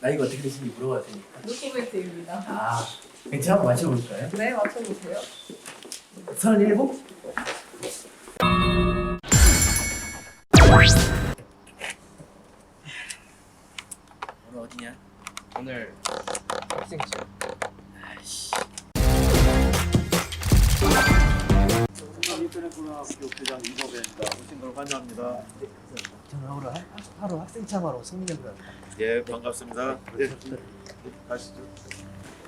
나이가 어떻게 되시는지 물어봐도 되니까. 노코멘트입니다. 아, 제가 한번 맞춰볼까요? 네, 맞춰보세요. 서른일곱? 오늘 어디냐? 오늘 학생증 아이씨. 인터넷고등학교 교장 이범배입니다. 오신 걸 환영합니다. 저는 하루, 하- 하루 학생 참하러 성민여고 갑니다. 예, 반갑습니다. 네, 가시죠.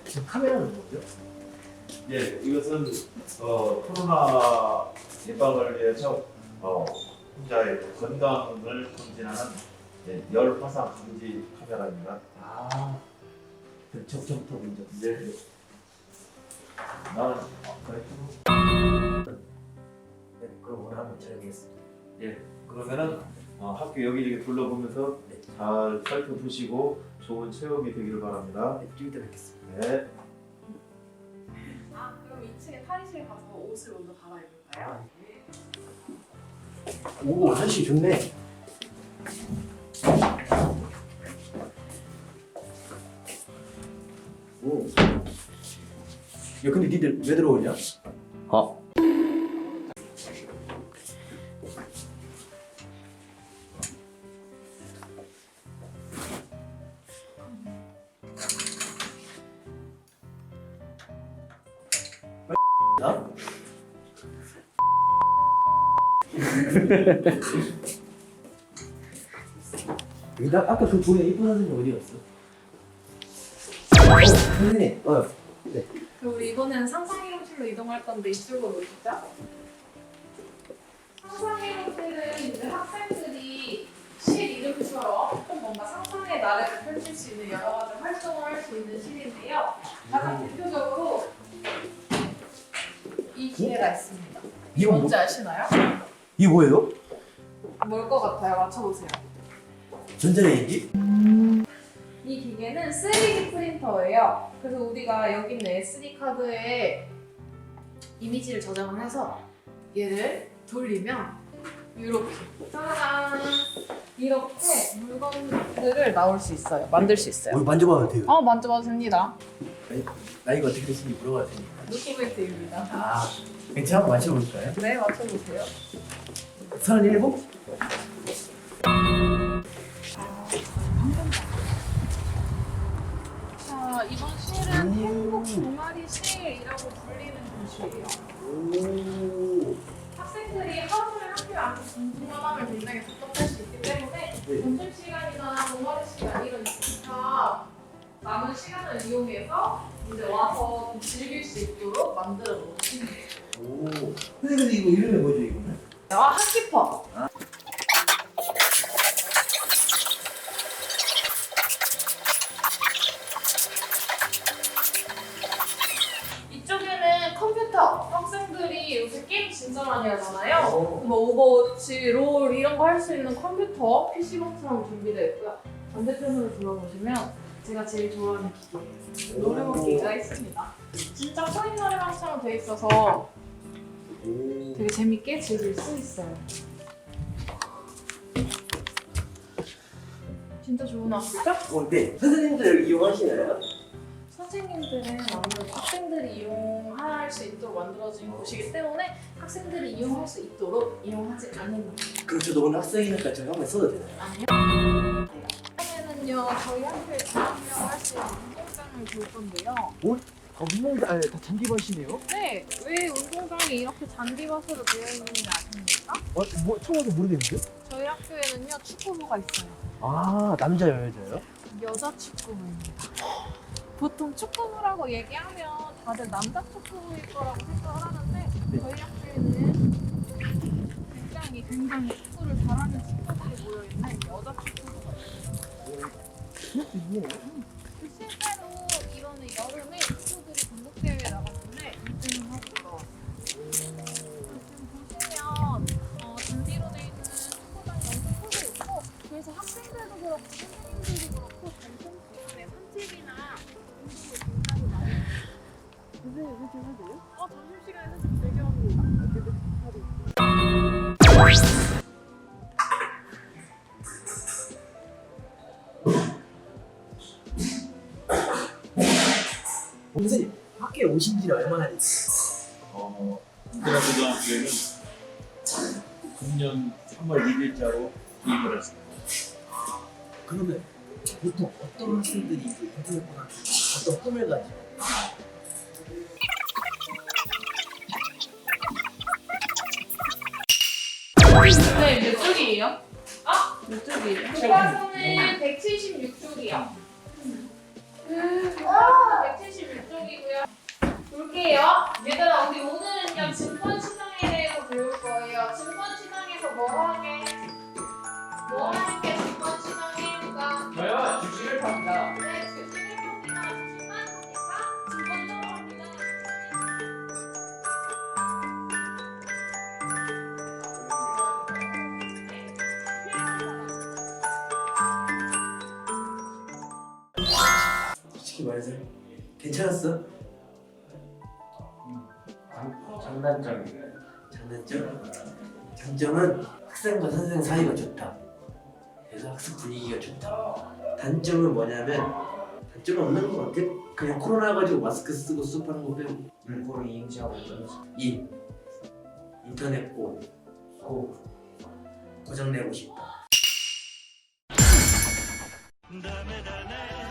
지금 카메라는 뭐죠? 예, 이것은 어, 코로나 예방을 위해서 어, 환자의 건강을 검진하는 예, 열 화상 감지 카메라입니다. 아, 그 적정터 먼저. 예. 나는 어, 그래. 네, 그럼 오늘 한번 촬영하겠습니다. 예, 그러면은 어, 학교 여기저기 둘러보면서 네, 잘 살펴보시고 좋은 체험이 되기를 바랍니다. 네, 좀 이따 뵙겠습니다. 네. 아, 그럼 2층에 탈의실 가서 옷을 먼저 갈아입을까요? 오, 한시 좋네. 오. 야, 근데 니들 왜 들어오냐? 어? 나? 여기다 아까 그 보이는 이쁜 선생님 어디 갔어? 어, 선생님, 어, 그럼 우리 이번에는 상상이동실로 이동할 건데 이쪽으로 오시죠. 상상이동실은 이제 학생들이 실 이름처럼 좀 뭔가 상상의 나래를 펼칠 수 있는 여러 가지 활동을 할 수 있는 실인데요. 가장 대표적으로 이 기계가 있습니다. 이거 뭐, 뭔지 아시나요? 이게 뭐예요? 뭘 것 같아요? 맞춰보세요. 전자레인지? 이 기계는 3D 프린터예요. 그래서 우리가 여기 있는 SD 카드에 이미지를 저장을 해서 얘를 돌리면 이렇게 짜잔 이렇게 물건들을 나올 수 있어요. 만들 수 있어요. 어, 만져봐도 돼요. 어 만져봐도 됩니다. 나이가 어떻게 되시는지 물어봐도 되니까. 노코멘트입니다. 아, 한번 맞춰볼까요? 네 맞춰보세요. 서른일곱? 자 이번 실은 행복 동아리 실이라고 불리는 곳이에요. 오. 학생들이 하루 종일 학교 안에서 공부만 하면 굉장히 답답할 수 있기 때문에 점심 시간이나 동아리 시간 이런 기타 남은 시간을 이용해서 이제 와서 좀 즐길 수 있도록 만들어 놓으신 거예요. 오. 근데 근데 이거 이름이 뭐죠 이거는? 아 한키퍼. 이쪽에는 컴퓨터 학생들이 요새 게임 진짜 많이 하잖아요. 오. 뭐 오버워치, 롤 이런 거 할 수 있는 컴퓨터, PC방처럼 준비되어 있고요. 반대편으로 돌아보시면 제가 제일 좋아하는 기계, 노래방기가 있습니다. 진짜 코인 노래방처럼 돼 있어서 오. 되게 재밌게 즐길 수 있어요. 진짜 좋은 학교죠? 어, 네. 선생님들 이용하시나요? 선생님들은 아무래도 학생들이 이용할 수 있도록 만들어진 곳이기 때문에 학생들이 이용할 수 있도록 이용하지 않는 그럼 저도 오늘 학생이니까 제가 한번 써도 되나요? 아니요. 다음에는요 저희 학교에 자랑할 수 있는 운동장을 볼 건데요. 아, 운동, 아, 다 잔디밭이네요? 네, 왜 운동장이 이렇게 잔디밭으로 되어 있는지 아십니까? 어, 뭐, 처음 와서 모르겠는데? 저희 학교에는요 축구부가 있어요. 아, 남자요, 여자요? 여자 축구부입니다. 보통 축구부라고 얘기하면 다들 남자 축구부일 거라고 생각을 하는데 네. 저희 학교에는 굉장히 굉장히 축구를 잘하는 친구들이 모여있는 여자. 있네요. 실제로 이번에 여름에 친구들이 전국대회에 나갔는데 1등을 하고 돌아왔어요. 지금 보시면 어, 잔디로 돼 있는 축구장이 엄청 크게 있고 그래서 학생들도 그렇고 선생님들도 그렇고 점심시간에 산책이나 운동을 굉장히 많이 해요. 선생님 산책 하세요? 어, 점심시간에 산책 되게 합니다. 선생님 학교에 오신 지 얼마나 됐어요? 어, 고등학교에는 금년 3월 1일자로 입을 했습니다. 그러면 보통 어떤 학생들이 이제 인터넷 고등학교 어떤 꿈을 가지고 네, 몇 쪽이에요? 아? 몇 쪽이에요? 교과서는 176쪽이요. 교과서는 176쪽이고요. 볼게요. 얘들아, 우리 오늘은요, 증권 시장에 대해서 배울 거예요. 증권 시장에서 뭐 하게? 말해서 괜찮았어? 장단점. 장단점? 장점은 학생과 선생 사이가 좋다. 그래서 학습 분위기가 좋다. 단점은 뭐냐면 단점은 없는 것 같아. 그냥 코로나 가지고 마스크 쓰고 수업하는 거 빼고 인지하고 있는 인 인터넷 고 고. 고장 내고 싶다. 다음에